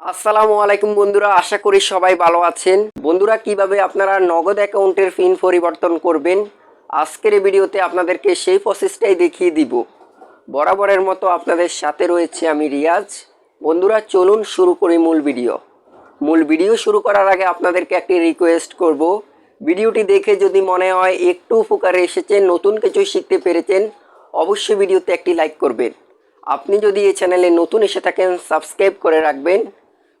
আসসালামু আলাইকুম বন্ধুরা, আশা করি সবাই ভালো আছেন। বন্ধুরা, কীভাবে আপনারা নগদ অ্যাকাউন্টের পিন পরিবর্তন করবেন? আজকের ভিডিওতে আপনাদেরকে সেই প্রসেসটাই দেখিয়ে দিব। বরাবরের মতো আপনাদের সাথে রয়েছে আমি রিয়াজ। বন্ধুরা, চলুন শুরু করি মূল ভিডিও। মূল ভিডিও শুরু করার আগে আপনাদেরকে একটি রিকোয়েস্ট করব। ভিডিওটি দেখে যদি মনে হয় একটু উপকারে এসেছেন, নতুন কিছু শিখতে পেরেছেন, অবশ্যই ভিডিওতে একটি লাইক করবেন। আপনি যদি এই চ্যানেলে নতুন এসে থাকেন সাবস্ক্রাইব করে রাখবেন।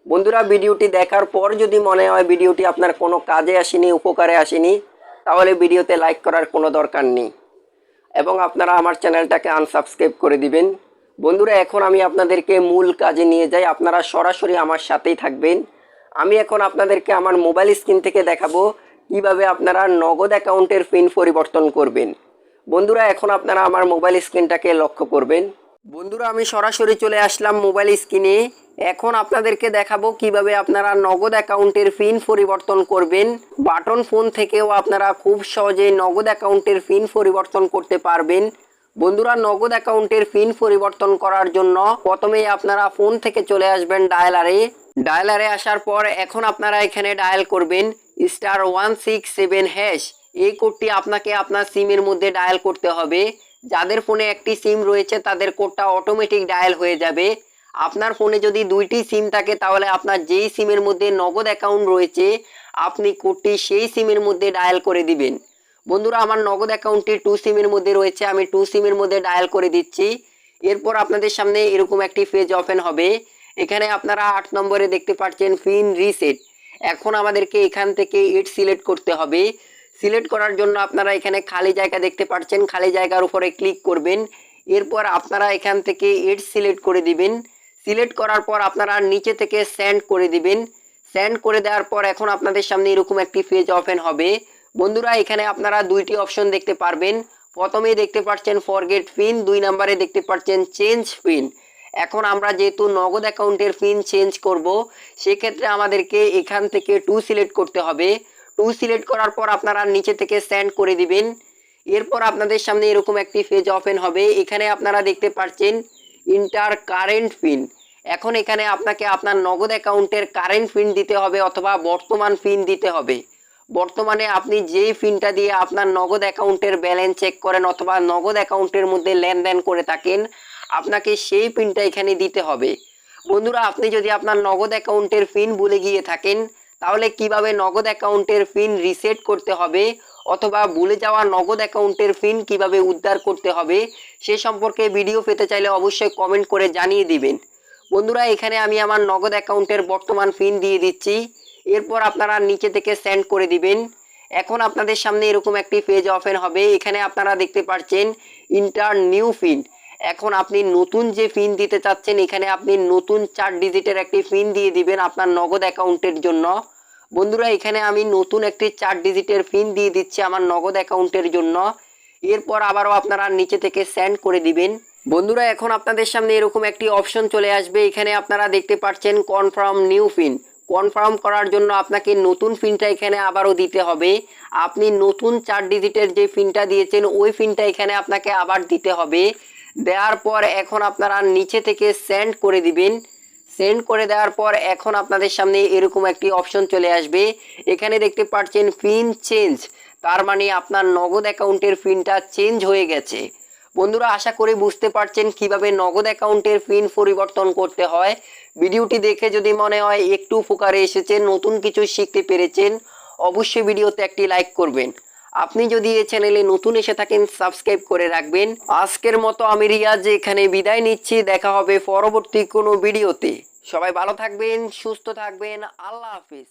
বন্ধুরা, ভিডিওটি দেখার পর যদি মনে হয় ভিডিওটি আপনার কোনো কাজে আসেনি, উপকারে আসেনি, তাহলে ভিডিওতে লাইক করার কোনো দরকার নেই। এবং আপনারা আমার চ্যানেলটাকে আনসাবস্ক্রাইব করে দিবেন। বন্ধুরা, এখন আমি আপনাদেরকে মূল কাজে নিয়ে যাই। আপনারা সরাসরি আমার সাথেই থাকবেন। আমি এখন আপনাদেরকে আমার মোবাইল স্ক্রিন থেকে দেখাবো কীভাবে আপনারা নগদ অ্যাকাউন্টের পিন পরিবর্তন করবেন। বন্ধুরা, এখন আপনারা আমার মোবাইল স্ক্রিনটাকে লক্ষ্য করবেন। বন্ধুরা, আমি সরাসরি চলে আসলাম মোবাইল স্ক্রিনে এখন আপনাদেরকে দেখাবো কীভাবে আপনারা নগদ অ্যাকাউন্টের পিন পরিবর্তন করবেন। বাটন ফোন থেকেও আপনারা খুব সহজেই নগদ অ্যাকাউন্টের পিন পরিবর্তন করতে পারবেন। বন্ধুরা, নগদ অ্যাকাউন্টের পিন পরিবর্তন করার জন্য প্রথমেই আপনারা ফোন থেকে চলে আসবেন ডায়ালারে ডায়ালারে আসার পর এখন আপনারা এখানে ডায়াল করবেন star one six seven hash এই কোডটি আপনাকে আপনার সিমের মধ্যে ডায়াল করতে হবে। যাদের ফোনে একটি সিম রয়েছে, তাদের কোডটা অটোমেটিক ডায়াল হয়ে যাবে। আপনার ফোনে যদি দুইটি সিম থাকে, তাহলে আপনার যেই সিমের মধ্যে নগদ অ্যাকাউন্ট রয়েছে, আপনি কোডটি সেই সিমের মধ্যে ডায়াল করে দিবেন। বন্ধুরা, আমার নগদ অ্যাকাউন্টটি টু সিমের মধ্যে রয়েছে, আমি টু সিমের মধ্যে ডায়াল করে দিচ্ছি। এরপর আপনাদের সামনে এরকম একটি পেজ ওপেন হবে। এখানে আপনারা আট নম্বরে দেখতে পাচ্ছেন পিন রিসেট এখন আমাদেরকে এখান থেকে ইট সিলেক্ট করতে হবে। সিলেক্ট করার জন্য আপনারা এখানে খালি জায়গা দেখতে পাচ্ছেন খালি জায়গার উপরে ক্লিক করবেন। এরপর আপনারা এখান থেকে এড সিলেক্ট করে দিবেন। সিলেক্ট করার পর আপনারা নিচে থেকে সেন্ড করে দিবেন। সেন্ড করে দেওয়ার পর এখন আপনাদের সামনে এরকম একটি পেজ ওপেন হবে। বন্ধুরা, এখানে আপনারা দুইটি অপশন দেখতে পারবেন। প্রথমেই দেখতে পাচ্ছেন ফরগেট পিন, দুই নম্বরে দেখতে পাচ্ছেন চেঞ্জ পিন। এখন আমরা যেহেতু নগদ অ্যাকাউন্টের পিন চেঞ্জ করব, সেক্ষেত্রে আমাদেরকে এখান থেকে টু সিলেক্ট করতে হবে। টু সিলেক্ট করার পর আপনারা নিচে থেকে সেন্ড করে দিবেন। এরপর আপনাদের সামনে এরকম একটি পেজ ওপেন হবে। এখানে আপনারা দেখতে পাচ্ছেন ইন্টার কারেন্ট পিন এখন এখানে আপনাকে আপনার নগদ অ্যাকাউন্টের কারেন্ট পিন দিতে হবে অথবা বর্তমান পিন দিতে হবে। বর্তমানে আপনি যেই পিনটা দিয়ে আপনার নগদ অ্যাকাউন্টের ব্যালেন্স চেক করেন অথবা নগদ অ্যাকাউন্টের মধ্যে লেনদেন করে থাকেন, আপনাকে সেই পিনটা এখানে দিতে হবে। বন্ধুরা, আপনি যদি আপনার নগদ অ্যাকাউন্টের পিন ভুলে গিয়ে থাকেন তাহলে কীভাবে নগদ অ্যাকাউন্টের পিন রিসেট করতে হবে অথবা ভুলে যাওয়া নগদ অ্যাকাউন্টের পিন কীভাবে উদ্ধার করতে হবে সে সম্পর্কে ভিডিও পেতে চাইলে অবশ্যই কমেন্ট করে জানিয়ে দিবেন। বন্ধুরা, এখানে আমি আমার নগদ অ্যাকাউন্টের বর্তমান পিন দিয়ে দিচ্ছি। এরপর আপনারা নিচে থেকে সেন্ড করে দিবেন। এখন আপনাদের সামনে এরকম একটি পেজ ওপেন হবে। এখানে আপনারা দেখতে পাচ্ছেন ইন্টার নিউ পিন এখন আপনি নতুন যে পিন দিতে চাচ্ছেন, এখানে আপনি নতুন চার ডিজিটের একটি পিন দিয়ে দিবেন আপনার নগদ অ্যাকাউন্টের জন্য। বন্ধুরা, এখানে আমি নতুন একটি চার ডিজিটের পিন দিয়ে দিচ্ছি আমার নগদ অ্যাকাউন্টের জন্য। এরপর আবারও আপনারা নিচে থেকে সেন্ড করে দিবেন। বন্ধুরা, এখন আপনাদের সামনে এরকম একটি অপশন চলে আসবে। এখানে আপনারা দেখতে পাচ্ছেন কনফার্ম নিউ পিন কনফার্ম করার জন্য আপনাকে নতুন পিনটা এখানে আবারও দিতে হবে। আপনি নতুন চার ডিজিটের যে পিনটা দিয়েছেন, ওই পিনটা এখানে আপনাকে আবার দিতে হবে। দেওয়ার পর এখন আপনারা নিচে থেকে সেন্ড করে দিবেন। সেন্ড করে দেওয়ার পর এখন আপনাদের সামনে এরকম একটি অপশন চলে আসবে। এখানে দেখতে পাচ্ছেন পিন চেঞ্জ তার মানে আপনার নগদ অ্যাকাউন্টের পিনটা চেঞ্জ হয়ে গেছে। বন্ধুরা, আশা করি বুঝতে পারছেন কীভাবে নগদ অ্যাকাউন্টের পিন পরিবর্তন করতে হয়। ভিডিওটি দেখে যদি মনে হয় একটু উপকারে এসেছেন নতুন কিছু শিখতে পেরেছেন, অবশ্যই ভিডিওতে একটি লাইক করবেন। আপনি যদি এই চ্যানেলে নতুন এসে থাকেন সাবস্ক্রাইব করে রাখবেন। আজকের মতো আমি রিয়াজ এখানে বিদায় নিচ্ছি, দেখা হবে পরবর্তী কোনো ভিডিওতে সবাই ভালো থাকবেন, সুস্থ থাকবেন, আল্লাহ হাফিজ।